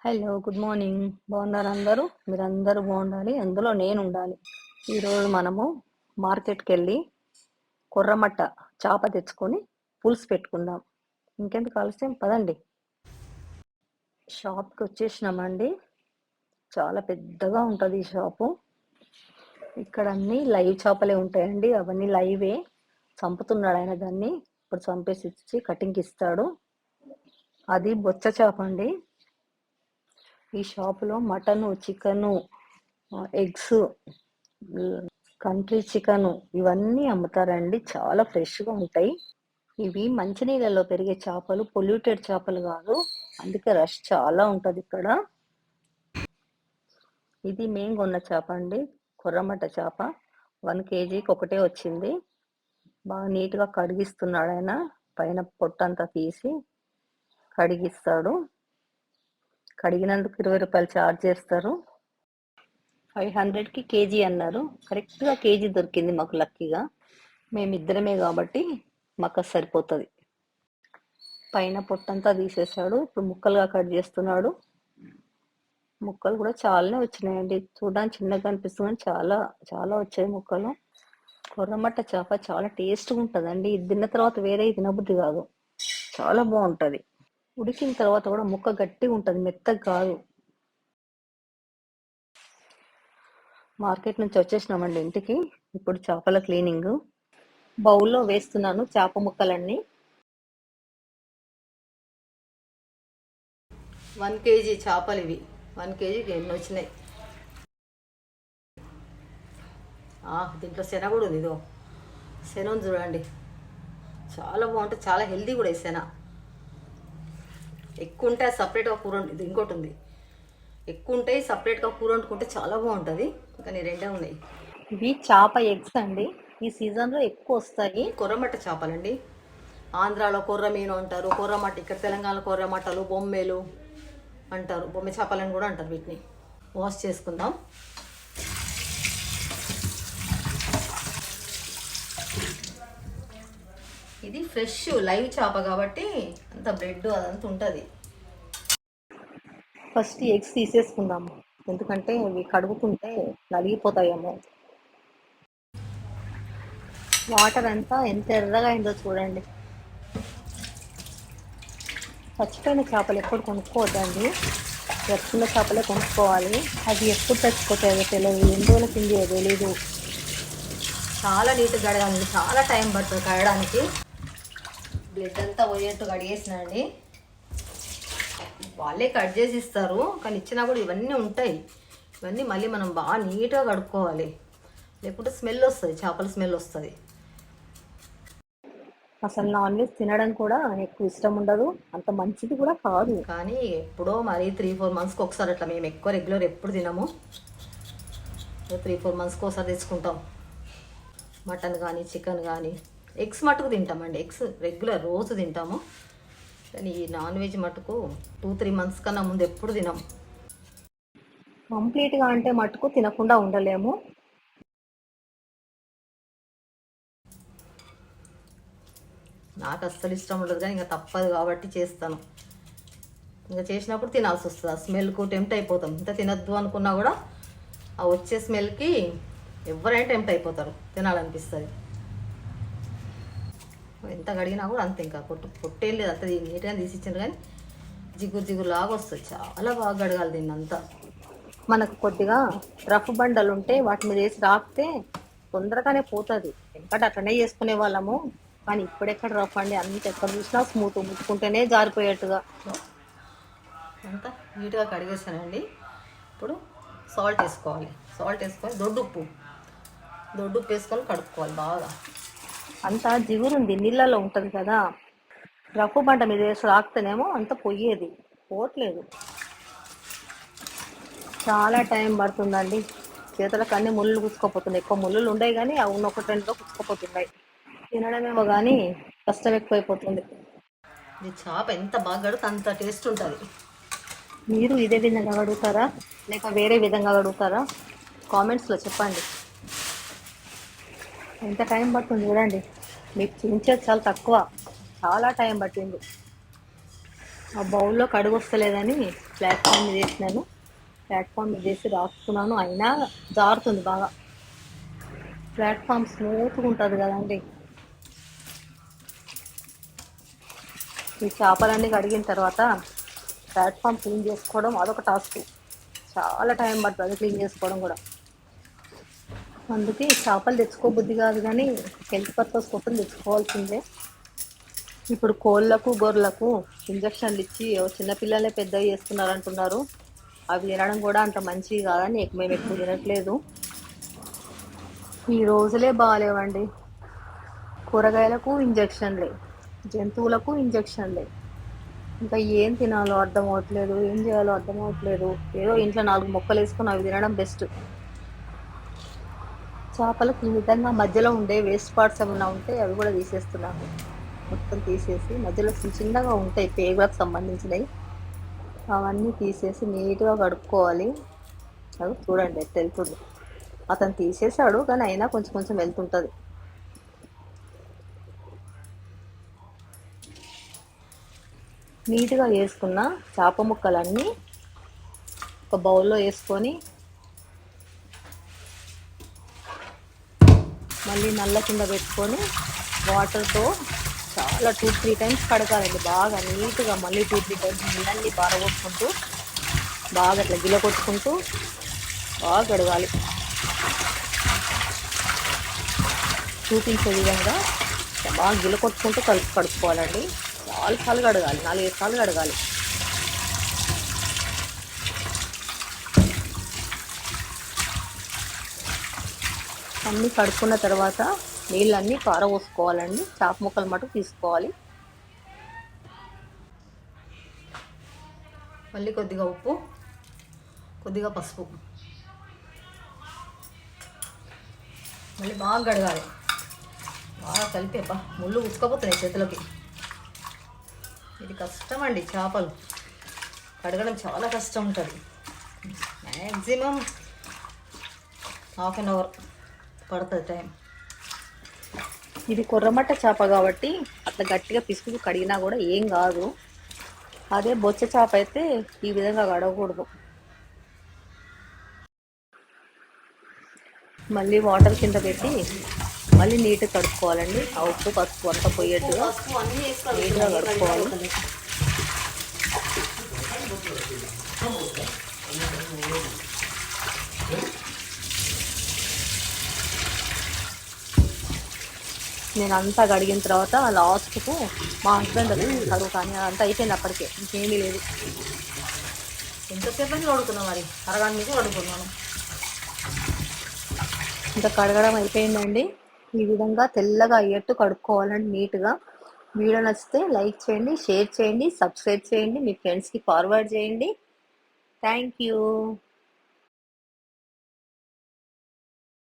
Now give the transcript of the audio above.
Hello good morning. బాగున్నారు అందరూ? మీరందరూ బాగుండాలి. అందులో నేను ఉండాలి ఈరోజు మనము మార్కెట్కి వెళ్ళి కొర్రమట్ట చేప తెచ్చుకొని పులుసు పెట్టుకుందాం. ఇంకెందుకు ఆలస్యం? పదండి. షాప్కి వచ్చేసినామండి. చాలా పెద్దగా ఉంటుంది ఈ షాపు. ఇక్కడ అన్నీ లైవ్ చేపలే ఉంటాయండి. అవన్నీ లైవే. చంపుతున్నాడు ఆయన దాన్ని. ఇప్పుడు చంపేసి ఇచ్చి కటింగ్కి ఇస్తాడు. అది బొచ్చ చేప అండి. ఈ షాపులో mutton chicken eggs country chicken ఇవన్నీ అమ్ముతారండి. చాలా ఫ్రెష్గా ఉంటాయి. ఇవి మంచినీళ్ళలో పెరిగే చేపలు పొల్యూటెడ్ చేపలు కాదు. అందుకే రష్ చాలా ఉంటుంది ఇక్కడ. ఇది మేము కొన్న చేప అండి. కొర్రమట చేప. వన్ కేజీకి ఒకటే వచ్చింది. బాగా నీట్గా కడిగిస్తున్నాడు ఆయన. పైన పొట్టంతా తీసి కడిగిస్తాడు. కడిగినందుకు ఇరవై రూపాయలు ఛార్జ్ చేస్తారు. ఫైవ్ హండ్రెడ్కి కేజీ అన్నారు. కరెక్ట్గా కేజీ దొరికింది మాకు లక్కీగా. మేమిద్దరమే కాబట్టి మాకు సరిపోతుంది. పైన పొట్టంతా తీసేసాడు ఇప్పుడు ముక్కలుగా కట్ చేస్తున్నాడు. ముక్కలు కూడా చాలానే వచ్చినాయండి. చూడడానికి చిన్నగా అనిపిస్తుంది కానీ చాలా చాలా వచ్చాయి ముక్కలు. కొర్రమట్ట చేప చాలా టేస్ట్గా ఉంటుందండి. ఇది తిన్న తర్వాత వేరే తినబుద్ధి కాదు. చాలా బాగుంటుంది. ఉడికిన తర్వాత కూడా ముక్క గట్టి ఉంటుంది మెత్తగా కాదు. మార్కెట్ నుంచి వచ్చేసినామండి ఇంటికి. ఇప్పుడు చేపల క్లీనింగ్. బౌల్లో వేస్తున్నాను చేప ముక్కలన్నీ. వన్ కేజీ చేపలు ఇవి వన్ కేజీకి ఎన్ని వచ్చినాయి? ఆ, దీంట్లో శన కూడా ఉంది ఇదో శనం చూడండి. చాలా బాగుంటుంది చాలా హెల్దీ కూడా ఈ శన. ఎక్కువ ఉంటే సపరేట్గా కూర వండు- ఇది ఇంకోటి ఉంది. ఎక్కువ ఉంటాయి సపరేట్గా కూర వండుకుంటే చాలా బాగుంటుంది. కానీ రెండే ఉన్నాయి. ఇవి చేప ఎగ్స్ అండి. ఈ సీజన్లో ఎక్కువ వస్తాయి. కొర్రమట్ట చేపలండి. ఆంధ్రాలో కొర్రమీను అంటారు. కొర్రమట్ట ఇక్కడ తెలంగాణలో కొర్రమట్టలు బొమ్మెలు అంటారు. బొమ్మె చేపలని కూడా అంటారు వీటిని. వాష్ చేసుకుందాం. ఇది ఫ్రెష్ లైవ్ చేప కాబట్టి అంత బ్రెడ్ అదంతా ఉంటుంది. ఫస్ట్ ఎగ్స్ తీసేసుకుందాము ఎందుకంటే ఇవి కడుగుతుంటే నలిగిపోతాయేమో. వాటర్ అంతా ఎంత ఎర్రగా అయిందో చూడండి. చచ్చిపోయిన చేపలు ఎప్పుడు కొనుక్కోవద్దండి. ఎత్తున్న చేపలే కొనుక్కోవాలి. అది ఎప్పుడు చచ్చిపోతాయో తెలియదు. ఎన్ని రోజుల కింద తెలీదు. చాలా నీట్గా కడగాలండి చాలా టైం పడుతుంది కడగడానికి. బ్లడ్ అంతా పోయేట్టు కడిగేసినండి వాళ్ళే కట్ చేసి ఇస్తారు. కానీ ఇచ్చినా కూడా ఇవన్నీ ఉంటాయి. ఇవన్నీ మళ్ళీ మనం బాగా నీట్గా కడుక్కోవాలి. లేకుంటే స్మెల్ వస్తుంది చేపల స్మెల్ వస్తుంది. అసలు నాన్ వెజ్ తినడం కూడా ఎక్కువ ఇష్టం ఉండదు. అంత మంచిది కూడా కాదు. కానీ ఎప్పుడో మరి త్రీ ఫోర్ మంత్స్కి ఒకసారి అట్లా మేము ఎక్కువ రెగ్యులర్ ఎప్పుడు తినము. త్రీ ఫోర్ మంత్స్కి ఒకసారి తెచ్చుకుంటాం. మటన్ కానీ చికెన్ కానీ ఎగ్స్ మటుకు తింటామండి. ఎగ్స్ రెగ్యులర్ రోజు తింటాము. కానీ ఈ నాన్ వెజ్ మటుకు టూ త్రీ మంత్స్ కన్నా ముందు ఎప్పుడు తినాం. కంప్లీట్గా అంటే మటుకు తినకుండా ఉండలేము. నాకు అస్సలు ఇష్టం ఉండదు కానీ ఇంకా తప్పదు కాబట్టి చేస్తాను. ఇంకా చేసినప్పుడు తినాల్సి వస్తుంది. ఆ స్మెల్కు టెంప్ట్ అయిపోతాం. ఇంత తినద్దు అనుకున్నా కూడా ఆ వచ్చే స్మెల్కి ఎవరైనా టెంప్ట్ అయిపోతారు. తినాలనిపిస్తుంది. ఎంత కడిగినా కూడా అంతే ఇంకా. పొట్టు పొట్టే లేదు అంత నీట్గా తీసి ఇచ్చిండ్రు కానీ జిగురు జిగురు లాగా వస్తుంది. చాలా బాగా కడగాలి దీన్ని అంతా. మనకు కొద్దిగా రఫ్ బండలు ఉంటే వాటి మీద వేసి రాకితే తొందరగానే పోతుంది. ఎందుకంటే అట్లనే చేసుకునే వాళ్ళము. కానీ ఇప్పుడెక్కడ రఫ్ అండి? అంత ఎక్కడ చూసినా స్మూత్ ముట్టుకుంటేనే జారిపోయేట్టుగా. అంతా నీట్గా కడిగేసానండి. ఇప్పుడు సాల్ట్ వేసుకోవాలి. సాల్ట్ వేసుకొని దొడ్డు ఉప్పు దొడ్డు ఉప్పు వేసుకొని కడుక్కోవాలి బాగా. అంత జిగురుంది నీళ్ళలో ఉంటుంది కదా. రఫ్ బండ మీద వేసి రాకితేనేమో అంత పొయ్యేది. పోవట్లేదు. చాలా టైం పడుతుందండి. చేతులకు అన్ని ముళ్ళు కుచ్చుకోపోతున్నాయి ఎక్కువ ముళ్ళు ఉండయి కానీ అవి ఉన్న ఒకటి రెండులో కుచ్చుకోపోతున్నాయి తినడమేమో కానీ కష్టం ఎక్కువైపోతుంది. ఇది చేప ఎంత బాగా కడితే అంత టేస్ట్ ఉంటుంది. మీరు ఇదే విధంగా అడుగుతారా లేక వేరే విధంగా అడుగుతారా కామెంట్స్లో చెప్పండి. ఎంత టైం పడుతుంది చూడండి. మీకు చూపించేది చాలా తక్కువ. చాలా టైం పట్టింది. ఆ బౌల్లో కడుగు వస్తలేదని ప్లాట్ఫామ్ మీద వేసినాను. ప్లాట్ఫామ్ మీద వేసి రాసుకున్నాను. అయినా జారుతుంది బాగా. ప్లాట్ఫామ్ స్మూత్గా ఉంటుంది కదండి. ఈ చేపలన్నీ కడిగిన తర్వాత ప్లాట్ఫామ్ క్లీన్ చేసుకోవడం అదొక టాస్క్. చాలా టైం పడుతుంది క్లీన్ చేసుకోవడం కూడా. అందుకే చేపలు తెచ్చుకోబుద్ధి కాదు కానీ హెల్త్ పర్పస్ కోసం తెచ్చుకోవాల్సిందే. ఇప్పుడు కోళ్ళకు గొర్రెలకు ఇంజక్షన్లు ఇచ్చి చిన్నపిల్లలే పెద్దవి చేస్తున్నారు అంటున్నారు అవి తినడం కూడా అంత మంచిది కాదని ఎక్కువ మేము ఎక్కువ తినట్లేదు. ఈ రోజులే బాగాలేవండి కూరగాయలకు ఇంజక్షన్లే జంతువులకు ఇంజక్షన్లే. ఇంకా ఏం తినాలో అర్థం అవ్వట్లేదు ఏం చేయాలో అర్థం అవ్వట్లేదు. ఏదో ఇంట్లో నాలుగు మొక్కలు వేసుకొని అవి తినడం బెస్ట్. చేపలకు ఈ విధంగా మధ్యలో ఉండే వేస్ట్ పార్ట్స్ ఏమైనా ఉంటే అవి కూడా తీసేస్తున్నాను మొత్తం తీసేసి మధ్యలో చిన్న చిన్నగా ఉంటాయి పేగులకు సంబంధించినవి. అవన్నీ తీసేసి నీట్గా కడుక్కోవాలి. అది చూడండి ఎట్ట వెళ్తుంది. అతను తీసేశాడు కానీ అయినా కొంచెం కొంచెం వెళ్తుంటుంది. నీట్గా వేసుకున్న చేప ముక్కలన్నీ ఒక బౌల్లో వేసుకొని మళ్ళీ నల్ల కింద పెట్టుకొని వాటర్తో చాలా టూ త్రీ టైమ్స్ కడగాలండి. బాగా నీట్గా మళ్ళీ టూ త్రీ టైమ్స్ నీళ్ళన్నీ బారగొట్టుకుంటూ బాగా అట్లా గిల కొట్టుకుంటూ బాగా కడగాలి. చూపించే విధంగా బాగా గిల కొట్టుకుంటూ కలుపు కడుక్కోవాలండి. చాలా సార్లు కడగాలి. నాలుగైదు సార్లు కడగాలి. అన్నీ కడుక్కున్న తర్వాత నీళ్ళన్నీ పారబోసుకోవాలండి. చేప ముక్కలు మటుకు తీసుకోవాలి. మళ్ళీ కొద్దిగా ఉప్పు కొద్దిగా పసుపు. మళ్ళీ బాగా కడగాలి. బాగా కలిపి అబ్బా ముళ్ళు ఉసుకపోతున్నాయి చేతులకి. ఇది కష్టం అండి చేపలు. కడగడం చాలా కష్టం ఉంటుంది. Maximum half an hour. పడుతుంది టైం ఇది కొర్రమట్ట చేప కాబట్టి అట్లా గట్టిగా పిసుకు కడిగినా కూడా ఏం కాదు. అదే బొచ్చ చేప అయితే ఈ విధంగా కడగకూడదు. మళ్ళీ వాటర్ కింద పెట్టి మళ్ళీ నీట్గా కడుక్కోవాలండి ఆ ఉప్పు పసుపు అంతా పోయేట్టుగా నీట్గా కడుక్కోవాలి. నేను అంతా కడిగిన తర్వాత లాస్ట్కు మా హస్బెండ్ అది కడుగు కానీ అదంతా అయిపోయింది అప్పటికే ఇంకేమీ లేదు. ఎంతసేపు అని కడుగుతున్నాం మరి? అరగంట నుంచి కడుగుతున్నాను ఇంకా కడగడం అయిపోయిందండి. ఈ విధంగా తెల్లగా అయ్యేట్టు కడుక్కోవాలండి నీట్గా. వీడియో నచ్చితే లైక్ చేయండి షేర్ చేయండి సబ్స్క్రైబ్ చేయండి మీ ఫ్రెండ్స్కి ఫార్వర్డ్ చేయండి. Thank you.